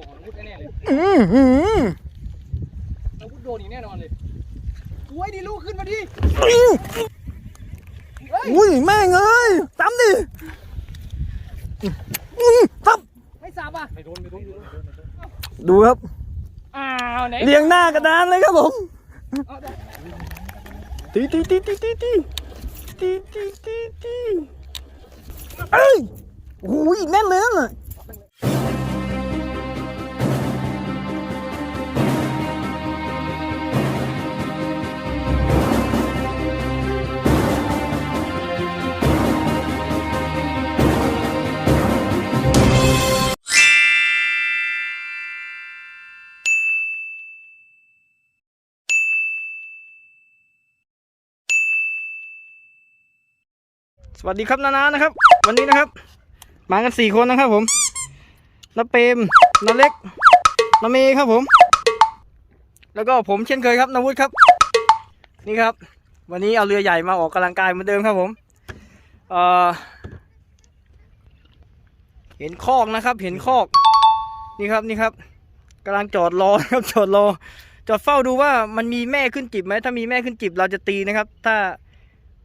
ตัวของอาวุธแน่ๆเลยอือหืออาวุธโดนอีกแน่นอนเลยโอ้ยดีลูกขึ้นมาดิอื้ออุ้ยแม่งเอ้ยตามดิอื้อทับไม่สับอะไม่โดนไม่โดนไม่โดนไม่โดนดูครับ อ้าวไหนเรียงหน้ากระดานเลยครับผมเอาได้ตีตีตีตีตีตีตีตีตีตีเอ้ยโอ้ยแน่นเลยนั่นน่ะ สวัสดีครับนานานะครับ วันนี้นะครับ มากันสี่คนนะครับ ผมน้าเปรมน้าเล็กน้าเมย์ครับผม แล้วก็ผมเช่นเคยครับนาวุฒิครับ นี่ครับ วันนี้เอาเรือใหญ่มาออกกำลังกายเหมือนเดิมครับผมเอ่อเห็นคอกนะครับ เห็นคอก นี่ครับนี่ครับกำลังจอดรอครับจอดรอจอดเฝ้าดูว่ามันมีแม่ขึ้นจิบไหมถ้ามีแม่ขึ้นจิบเราจะตีนะครับ ถ้า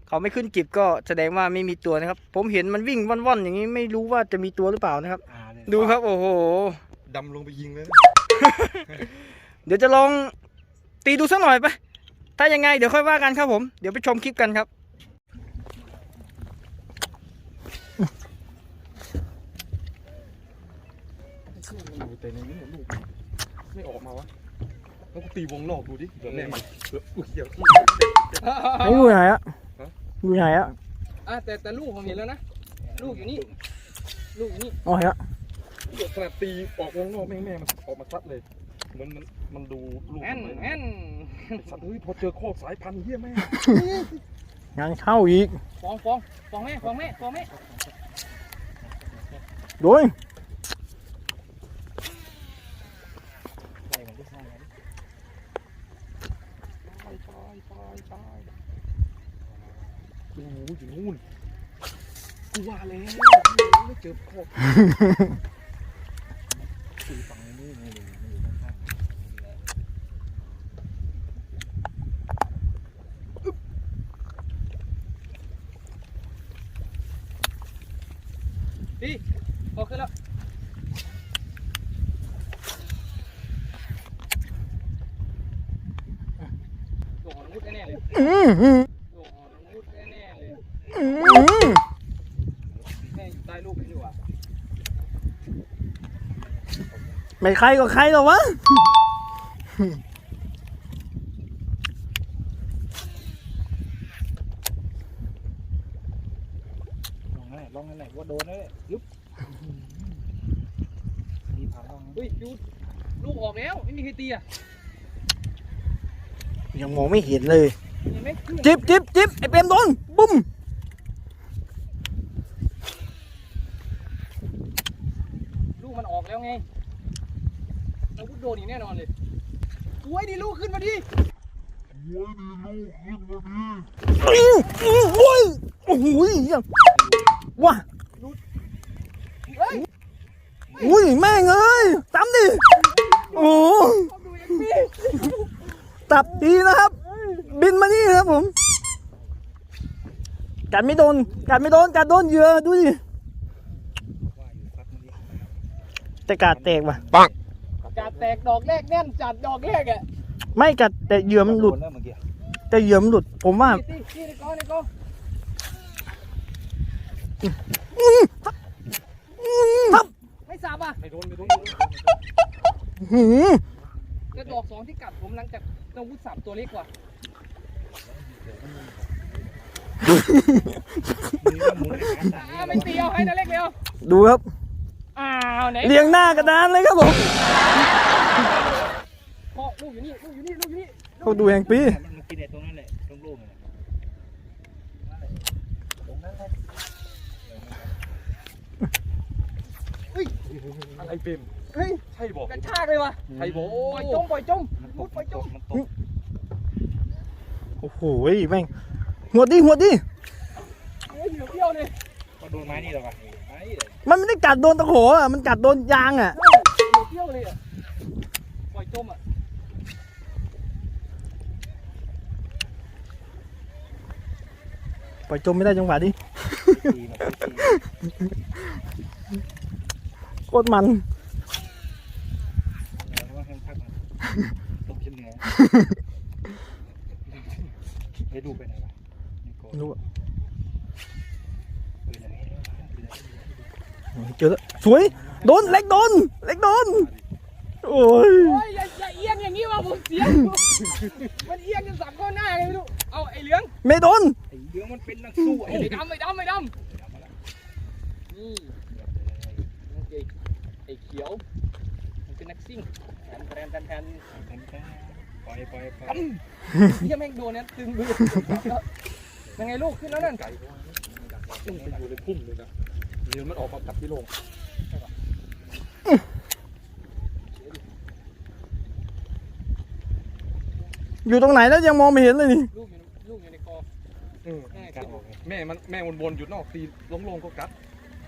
เขาไม่ขึ้นจิบก็แสดงว่าไม่มีตัวนะครับ ผมเห็นมันวิ่งว่อนๆอย่างนี้ไม่รู้ว่าจะมีตัวหรือเปล่านะครับ อ่าเนี่ยดูครับโอ้โห ดำลงไปยิงเลยเดี๋ยวจะลองตีดูสักหน่อยไปถ้ายังไงเดี๋ยวค่อยว่ากันครับผม เดี๋ยวไปชมคลิปกันครับดูแต่ในนี้ลูกไม่ออกมาวะแล้วกูตีวงนอกดูดิเดี๋ยวแม่มันเดี๋ยวอุ้ยเดี๋ยวไม่อยู่ไหนอะ ฮะอยู่ไหนอะอะแต่แต่ลูกผมเห็นแล้วนะ ลูกอยู่นี่ ลูกอยู่นี่อ๋อเห็นละเดี๋ยวขนาดตีออกวงนอกแม่งแม่มันออกมาซัดเลยเหมือนมันมันดูลูกแอนมันแอนไอ้สัตว์เฮ้ยพอเจอคอกสายพันธุ์เฮียแม่งงานเข้าอีก ฟองฟองฟองแม่ฟองแม่ฟองแม่ โดย đi โอเคแล้ว Ừ. ไม่ใครก็ใครหรอวะลองนั่นแหละลองนั่นแหละว่าโดนนั่นแหละยุบดีผ่านลองเฮ้ยดูลูกออกแล้วไม่มีใครตีอะยังมองไม่เห็นเลย เห็นไหมขึ้นจิบจิบจิบไอเปรมโดนบุ้มลูกมันออกแล้วไง อาวุธโดนอีกแน่นอนเลยโอ้ยดีลูกขึ้นมาดิอื้ออื้อโอ้ยโอ้โหยังว้าเฮ้ยอุ้ยแม่งเอ้ยตามดิโอ้โหเอาดูอย่างนี้ตับดีนะครับ บินมานี่ครับผมกัดไม่โดนกัดไม่โดนกัดโดนเหยื่อดูดิแต่กัดแตกว่ะจัด แตกดอกแรกแน่นจัดดอกแรกอะไม่กัดแต่เหยื่อมันหลุดโแล้วเมื่อกี้แต่เหยื่อมันหลุด ผมว่าตีตีในกอในกอทับไม่สับอะไม่โดนไม่โดนหืมแต่ดอกสองที่กัดผมหลังจากอาวุธสับตัวเล็กกว่าอ่า ไม่ตีเอาให้นะเล็กเดียวดูครับ อ้าวไหนเรียงหน้ากระดานเลยครับผมพ่อลูกอยู่นี่ลูกอยู่นี่ลูกอยู่นี่เขาดูแห่งปีมันกินไอ้ตรงนั้นแหละตรงลูกนั่นแหละอะไรเป็นเฮ้ยใช่บอกกระชากเลยว่ะใช่บอกปล่อยจมปล่อยจมมันตมุกดปล่อยจมมันตกโอ้โหแม่งหัวดดิหัวดดิเฮ้ยเหลือเปรี้ยวเลยก็โดนไม้นี่หรอวะไม้นี่เลยมันไม่ได้กัดโดนตะโขอะมันกัดโดนยางอะเฮ้ยเหลือเปรี้ยวเลยเลยอะปล่อยจมอะปล่อยจมไม่ได้จังหวะดิตีนะตีโคตรมันเหนื่อยว่าแห้งพักมันตกชิ้นเหนื่อยให้ดูไปไหนวะนี่โกไม่รู้อะ ไปไหนไปไหน เจอแล้วสวย โดน เล็กโดน เล็กโดน โอ้ยโอ้ยอย่าอย่าเอียงอย่างนี้ว่ะผมเสียมันเอียงจนสับเข้าหน้าเลยไม่รู้ เอาไอ้เหลืองไม่โดนไอ้เรื่องมันเป็นนักสู้ไอ้ไอ้เด็กดำไอ้ดำไอ้ดำนี่ไอ้ไอ้เขียว มันเป็นนักซิ่งแทนแทนแทนแทนปล่อยปล่อยปล่อยเฮียแม่งโดนนั้นตึงมือยังไงลูกขึ้นแล้วนั่นไก่พุ่งไปอยู่ในพุ่มเลยนะเดี๋ยวมันออกมากับที่โรงอยู่ตรงไหนแล้วยังมองไม่เห็นเลยนี่ลูกอยู่ลูกอยู่ในคอแม่มันแม่วนๆอยู่นอกตีล้มลงก็กัด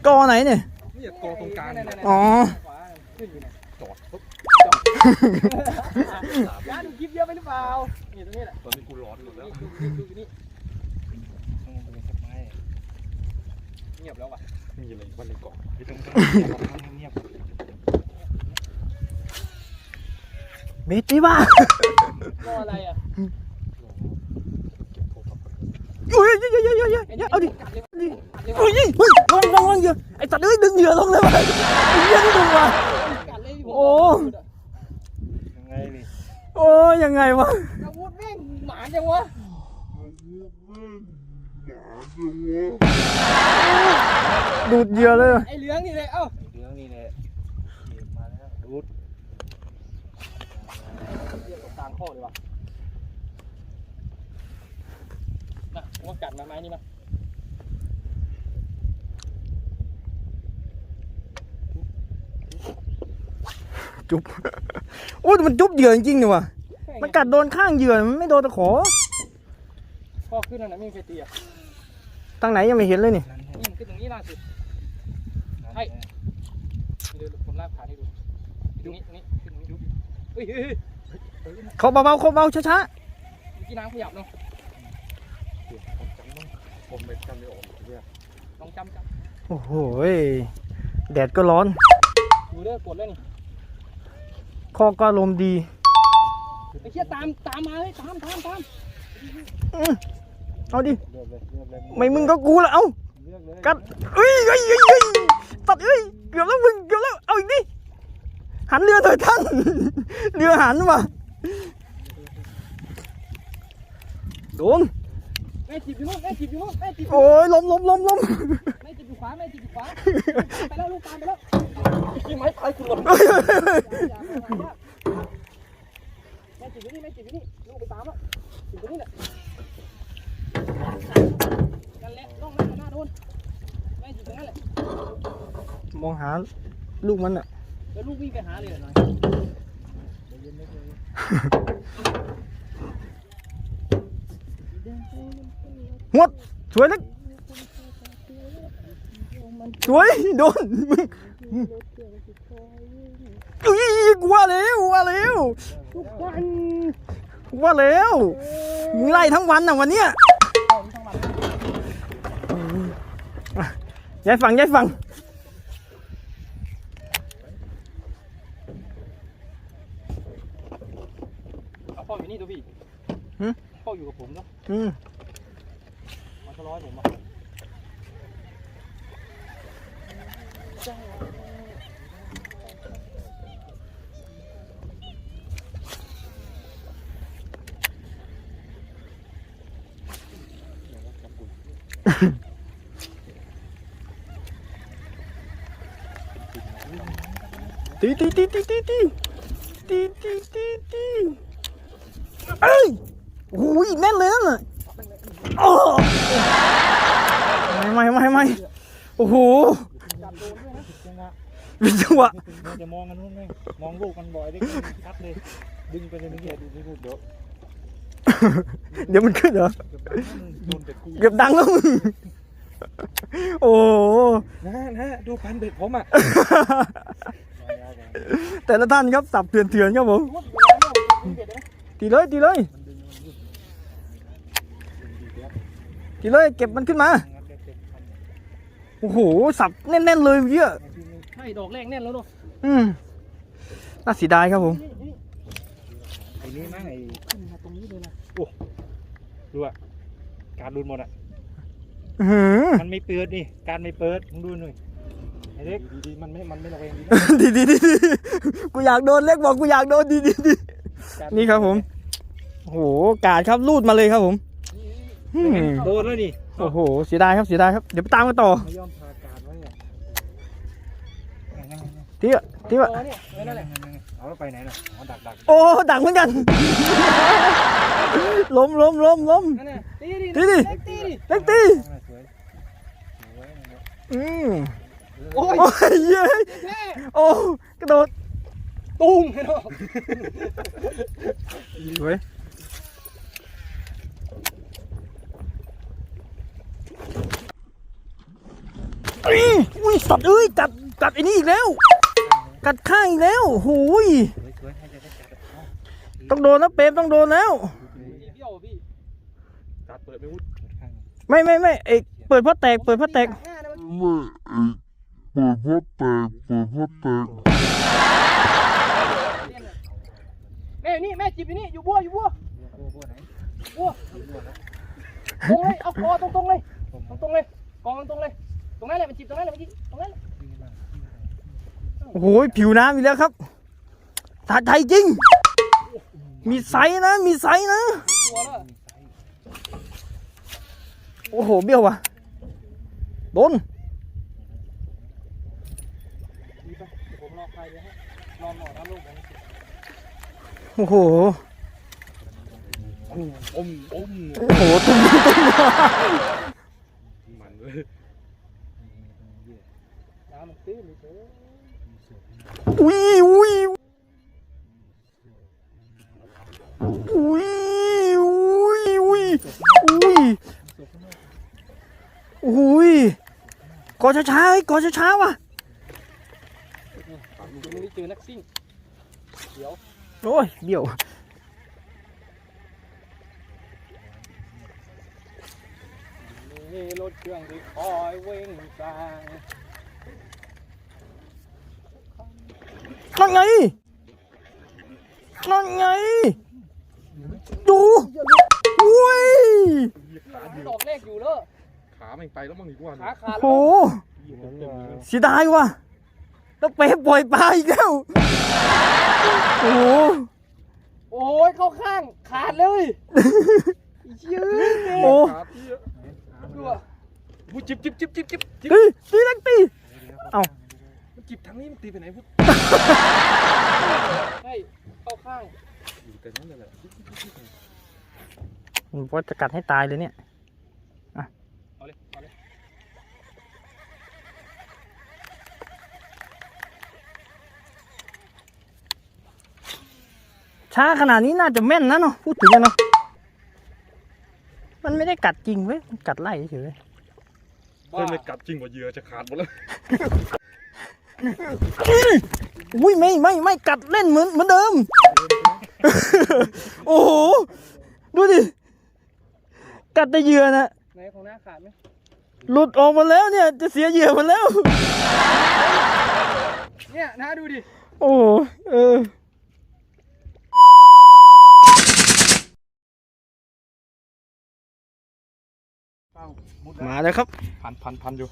กอไหนเนี่ยนี่กอตรงกลางอ๋อขวาขึ้นอยู่ไหนจอดปุ๊บย่าดูคลิปเยอะไปหรือเปล่านี่ตรงนี้แหละตอนนี้กูร้อนหมดแล้วนี่ดูดูดูนี่เงียบแล้วว่ะ นี่เลยวันในเกาะที่ตรงนี้เงียบเบสจีบ้าก็อะไรอะเก็บโทรศัพท์โอ้ยเยอะเยอะเยอะเยอะเยอะเอาดิกัดเลยดิกัดเลยโอ้ยเฮ้ยลงลงลงเหยื่อไอ้สัตว์เอ้ยดึงเหยื่อลงเลยว่ะไอ้เหี้ยนี่ดึงว่ะกัดเลยโอ้ยังไงนี่โอ้ยยังไงวะอาวุธแม่งหมาจังวะ ดูดเหยื่อเลยว่ะไอ้เหลืองนี่เลยเอ้าเรื่องนี้เนี่ยมาแล้วรูดเรียกตรงกลางข้อเลยว่ะมาผมว่ากัดมาไม้นี่มาจุ๊บโอ้ยมันจุ๊บเหยื่อจริงๆนี่ว่ะมันกัดโดนข้างเหยื่อมันไม่โดนตะขอข้อขึ้นนั่นนะไม่มีใครตีอะ ทางไหนยังไม่เห็นเลยนี่นั่นนี่มันขึ้นตรงนี้ล่าสุด ให้ เดี๋ยวผมลากขาให้ดูตรงนี้ตรงนี้ขึ้นตรงนี้เฮ้ยเฮ้ยเฮ้ยเขาเบาๆเขาเบาช้าเมื่อกี้น้ำขยับเนาะผมไม่จำไม่ออกเนี่ยลองจำจๆโอ้โหยแดดก็ร้อนำดูเด้อกดแล้วนี่คอก็ลมณ์ดี ไอ้เชี่ยตามตามมาเลยตามตามตาม เอาดิเลือกเลยเลือกเลยไม่มึงก็กูละเอ้าเลือกเลยกัดเอ้ยเอ้ยเอ้ยเอ้ยตัดเอ้ยเกือบแล้วมึงเกือบแล้วเอาอีกดิหันเรือเถอะท่านเรือหันว่ะโดนแม่จีบอยู่นู่นแม่จีบอยู่นู่นแม่จีบอยู่โอ้ยล้มล้มล้มล้มแม่จีบอยู่ขวาแม่จีบอยู่ขวาไปแล้วลูกตามไปแล้วยี่ไม้พายคุณหล่นเฮ้ยเฮ้ยเฮ้ยอย่าอย่าอย่าอย่าแม่จีบอยู่นี่แม่จีบอยู่นี่ลูกไปตามอะจีบตรงนี้แหละนั่นแหละล่องหน้าหน้าโดนแม่จีบตรงนั้นแหละ ม องหาลูกมันอะ แล้วลูกวิ่งไปหาเลยเหรอหน่อยหมดสวยเล็กสวยโดนมึงอุ้ยกูว่าแล้วกูว่าแล้วทุกวันกูว่าแล้วมึงไล่ทั้งวันน่ะวันเนี้ยอะย้ายฝั่งย้ายฝั่ง เอาพ่ออยู่นี่ตัวพี่ หึ พ่ออยู่กับผมเนาะ อืมมาทะเลาะผมอะตีตีตีตีตีตีตีตีตีตีเอ้ย อ้ยแน่นเลยนั่นน่ะโอ้ไม่ไม่ไม่ไม่โอ้โหจับโดนด้วยนะจังหวะเป็นจังหวะจะมองกันนู้นไหมมองลูกมันบ่อยได้คัดเลย ดึงไปเลยนี่ดูนี่ดูเดี๋ยวเดี๋ยวมันขึ้นเหรอโดนเด็กกูเกือบดังแล้วมึง โอ้โหนะนะดูพันเด็กผมอะ แต่ละท่านครับสับเถื่อนเถื่อนๆครับผมรู้ว่าอยู่ในน้ำเนี่ยมีเบ็ดไหมตีเลยตีเลย ตีเลยเก็บมันขึ้นมา โอ้โห สับแน่นๆเลยเยอะใช่ดอกแรกแน่นแล้วเนาะอืมน่าเสียดายครับผมนี่นี่ไอ้นี่มั้งไอ้ขึ้นมาตรงนี้เลยนะโอ้ดูอะการดูดหมดอะมันไม่เปิดนี่ การไม่เปิดมึงดูหน่อยไอ้เล็กดีๆมันไม่ มันไม่ระแวงดีนะดีดีดีดีกูอยากโดนเล็กบอกกูอยากโดนดีดีดีนี่ครับผม โอ้โห กาดครับลูดมาเลยครับผม อืมโดนแล้วนี่โอ้โหเสียดายครับเสียดายครับเดี๋ยวไปตามกันต่อไม่ยอมพาการไว้อะที่อะที่ว่าอ๋อเนี่ยเออนั่นแหละเอาแล้วไปไหนน่ะอ๋อดักดักโอ้ดักเหมือนกันล้มล้มล้มล้มนั่นน่ะตีดิตีดิเล็กตีดิเล็กตีสวยสวยอืมโอ้ยโอ้ยเย้ยแค่โอ้กระโดดตุ้มให้เนาะสวย อุ้ยสัตว์เอ้ยกัดกัดไอ้นี่อีกแล้ว กัดข้างอีกแล้วหูยต้องโดนแล้วเปรมต้องโดนแล้ว ไม่ไม่ไม่เอกเปิดพราะแตกเปิดพราะแตกเปิดพ่อแตกเปิดพ่อแตกแม่อยู่นี่แม่จีบอยู่นี่อยู่บัวอยู่บัวบัวบัวเอาคอตรงๆเลยตรงตรงๆเลยกองตรงๆเลย ตรงนั้นแหละมันจีบตรงนั้นแหละมันจีบตรงนั้นแหละโอ้โหผิวน้ำอีกแล้วครับสาใจจริง มีไซส์นะ มีไซส์นะ ตัวแล้วโอ้โห เบี้ยวว่ะ โดนดีไปเดี๋ยวผมรอใครเดี๋ยวให้รอหมอน้ำลูกผมโอ้โหอมอมโอ้โหตุ้มตุ้มมันเลย น้ำมันตื้นเลยเถ อุ้ยอุ้ยอุ้ยอุ้ยอุ้ยอุ้ยอุ้ยกอช้าเฮ้ยกอช้าว่ะเดี๋ยวมึงได้เจอนักซิ่งเดี๋ยวโอ้ยเบี้ยวรถเครื่องที่คอยเว่งกลาง นั่นไง นั่นไง ดูอุ้ยดอกแรกอยู่เลยขาไม่ไปแล้วมั้งอีกวันขาขาดโหเสียดายว่ะต้องเป๊ปล่อยปลาอีกแล้ว โอ้โหโอ้ยเข้าข้างขาดเลยยืดโอ้ขาที่ดูอะวุ้จิบจิบจิบจิบจิบจิบเฮ้ยตีนักตีเอ้ามันจิบทางนี้มันตีไปไหนพุทธ ใช่เข้าข้างอยู่แต่นั้นแหละผมว่าจะกัดให้ตายเลยเนี่ยเอาเลยเอาเลยช้าขนาดนี้น่าจะแม่นนะเนาะพูดถึงเนาะมันไม่ได้กัดจริงเว้ย มันกัดไล่เฉยเฮ้ยไม่กัดจริงกว่าเหยื่อจะขาดหมดแล้ว อุ้ยไม่ไม่ไม่กัดเล่นเหมือนเหมือนเดิม โอ้โห ดูดิ กัดแต่เหยื่อนะไหนของหน้าขาดไหมหลุดออกมาแล้วเนี่ย จะเสียเหยื่อหมาแล้ว เนี่ยน้าดูดิ โอ้โหเออมาแล้วครับ พันพันพันอยู่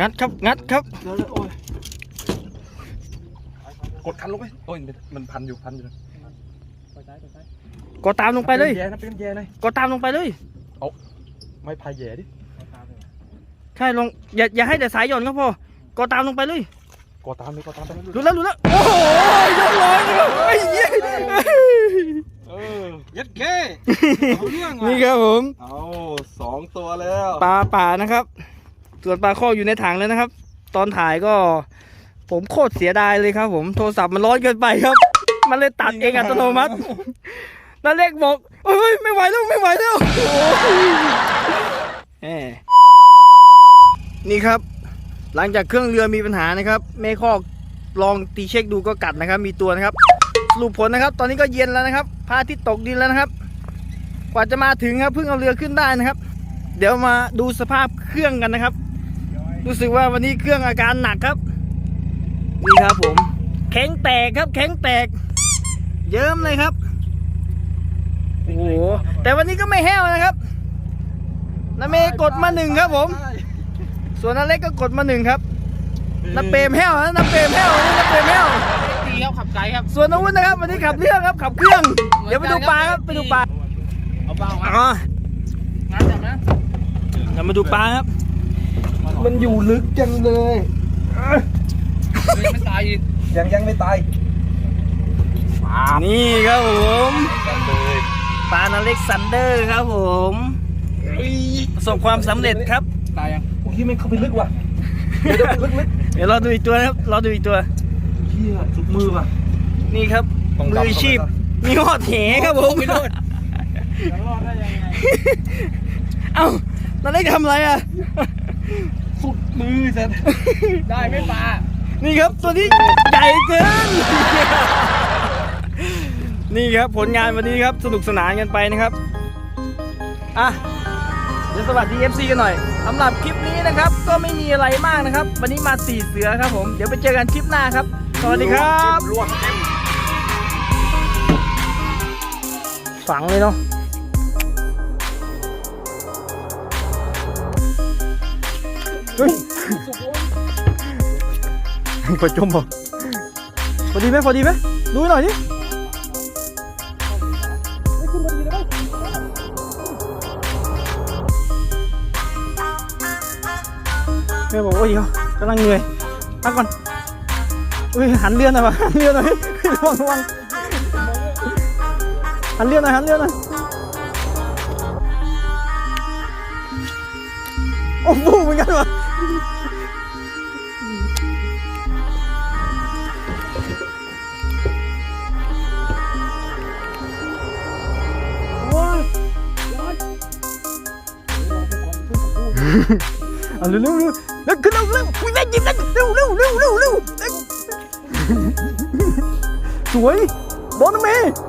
งัดครับ งัดครับ เดี๋ยวเลยโอ้ยกดคันลงไปโอ้ยมันมันพันอยู่พันอยู่นะปล่อยซ้ายปล่อยซ้ายก็ตามลงไปเลย แย่นะเป็นแย่เลยก็ตามลงไปเลย ไม่พายแย่ดิปล่อยตามเลยใช่ลง อย่าอย่าให้แต่สายหย่อนก็พอก็ตามลงไปเลย กดตามเลยกดตามไปรู้แล้วรู้แล้ว โอ้โหยกร้อยเลยไอ้เหี้ยเออยัดเก้เอาเรื่องนี่ว่ะครับผม เอาสองตัวแล้วปลาป่านะครับ ส่วนปลาข้ออยู่ในถังแล้วนะครับ ตอนถ่ายก็ ผมโคตรเสียดายเลยครับผมโทรศัพท์มันร้อนเกินไปครับ มันเลยตัดเองอัตโนมัตินั่นเล็กบอกเฮ้ยไม่ไหวแล้วไม่ไหวแล้วแหมนี่ครับ หลังจากเครื่องเรือมีปัญหานะครับแม่คอกลองตีเช็คดูก็กัดนะครับ มีตัวนะครับสรุปผลนะครับ ตอนนี้ก็เย็นแล้วนะครับพระอาทิตย์ตกดินแล้วนะครับ กว่าจะมาถึงครับเพิ่งเอาเรือขึ้นได้นะครับ เดี๋ยวมาดูสภาพเครื่องกันนะครับ รู้สึกว่าวันนี้เครื่องอาการหนักครับ นี่ครับผม แข็งแตกครับ แข็งแตก เยิ้มเลยครับ โอ้โห แต่วันนี้ก็ไม่แห้วนะครับนาเมกดมาหนึ่งครับผม ส่วนนาเล็กก็กดมาหนึ่งครับนาเปรมแห้วนะนาเปรมแห้วนี่นาเปรมแห้วตีครับขับไกลครับ ส่วนนาวุธนะครับ วันนี้ขับเรื่องครับ ขับเครื่อง เดี๋ยวไปดูปลาครับ ไปดูปลา เอาเบาครับอ๋องั้นจับนะเดี๋ยวมาดูปลาครับ มันอยู่ลึกจังเลยยังไม่ตายอีกยังยังไม่ตายนี่ครับผมเลยปลานาเล็กซันเดอร์ครับผมประสบความสำเร็จครับ ตายยังโอ้ยไม่เข้าไปลึกว่ะเดี๋ยวเดี๋ยวลึกลึกเดี๋ยวเราดูอีกตัวนะครับเราดูอีกตัวเฮียสุดมือว่ะนี่ครับต้องมืดำออาชีพเข้าไปมีหอดแหครับผมจะรอดได้ยังไงเอ้านาเล็กทำอะไรอะ สุดมือเสร็จได้ไม่ปลานี่ครับตัวนี้ใหญ่เกิน นี่ครับผลงานวันนี้ครับสนุกสนานกันไปนะครับ อะเดี๋ยวสวัสดี FC กันหน่อยสำหรับคลิปนี้นะครับ ก็ไม่มีอะไรมากนะครับ วันนี้มาสี่เสือครับผมเดี๋ยวไปเจอกันคลิปหน้าครับ สวัสดีครับรวดฝังเลยเนาะ เฮ้ยพอจมบ่พอดีไหมพอดีไหมดูหน่อยดิแม่บอกว่าเดี๋ยวกำลังเหนื่อยพักก่อนอุ้ยหันเรือหน่อยวะหันเรือหน่อยระวังระวังหันเรือหน่อยหันเรือหน่อยโอ้โหเหมือนกันวะ เอาเร็วเร็วเร็วเร็วขึ้นเร็วเ